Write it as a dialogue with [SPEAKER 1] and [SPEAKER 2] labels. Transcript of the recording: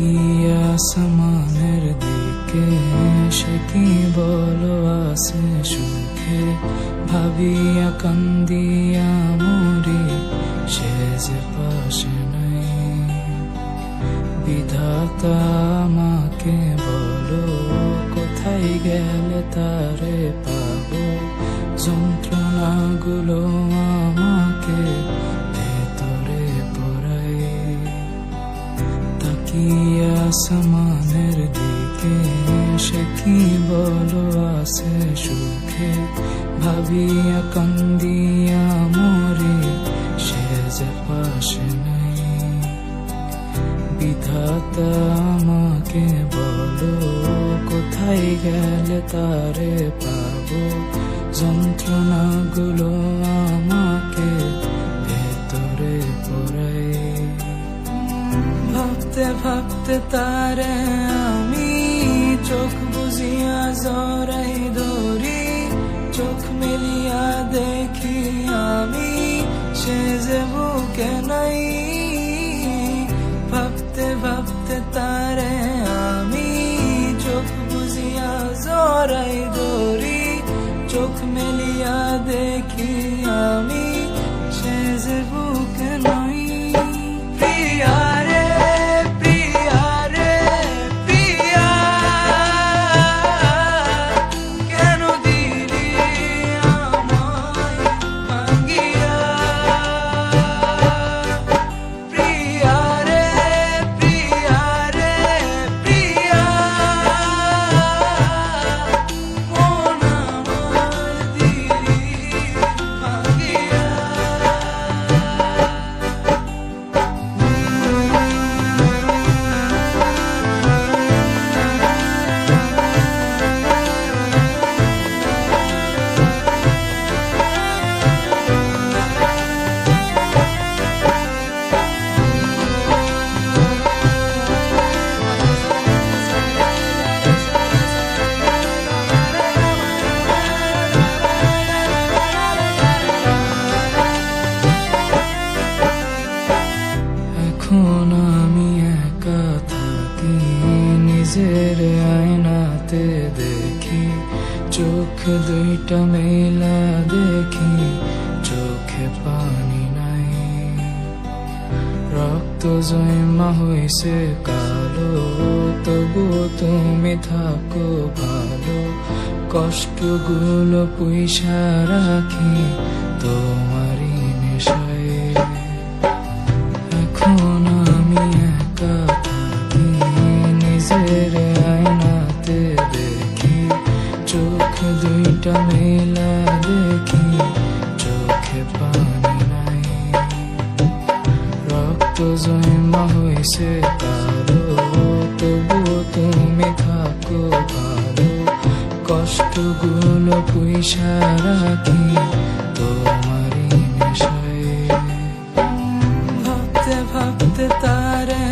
[SPEAKER 1] তাকিয়ে আসমানের দিকে সে কি বলো আছে সুখে ভাবিয়া কান্দিয়া মরি সে যে পাশে নাই বিধাতা আমাকে বলো কোথায় গেলে তারে পাবো যন্ত্রণাগুলো আমাকে ভেতরে পড়ায় তাকিয়ে আসমানের দিকে সে কি বলো আছে সুখে? ভাবিয়া কান্দিয়া মরে সে যে পাশে নাই। বিধাতা আমাকে বলো, কোথায় গেলে তারে পাবো? যন্ত্রণাগুলো আমাকে ভাবতে ভাবতে তারে আমি চোখ বুঝিয়া জরাই ধরি, চোখ মেলিয়া দেখি আমি সে যে বুকে নাই। ভাবতে ভাবতে তারে আমি চোখ বুঝিয়া জরাই ধরি, চোখ মেলিয়া দেখি আমি চোখ দুইটা মেলা দেখি, চোখে পানি নাই। রক্ত জয়মা হয়েছে কালো, তবু তুমি থাকো ভালো। কষ্টগুলো পয়সা রাখি তোমারই মেলা দেখি চোখে পানি নাই। রক্ত জমা হয়েছে কালো তবু তুমি থাকো ভালো। কষ্টগুলো পয়সা রাখি তোমারই নেশায়। ভাবতে ভাবতে তারে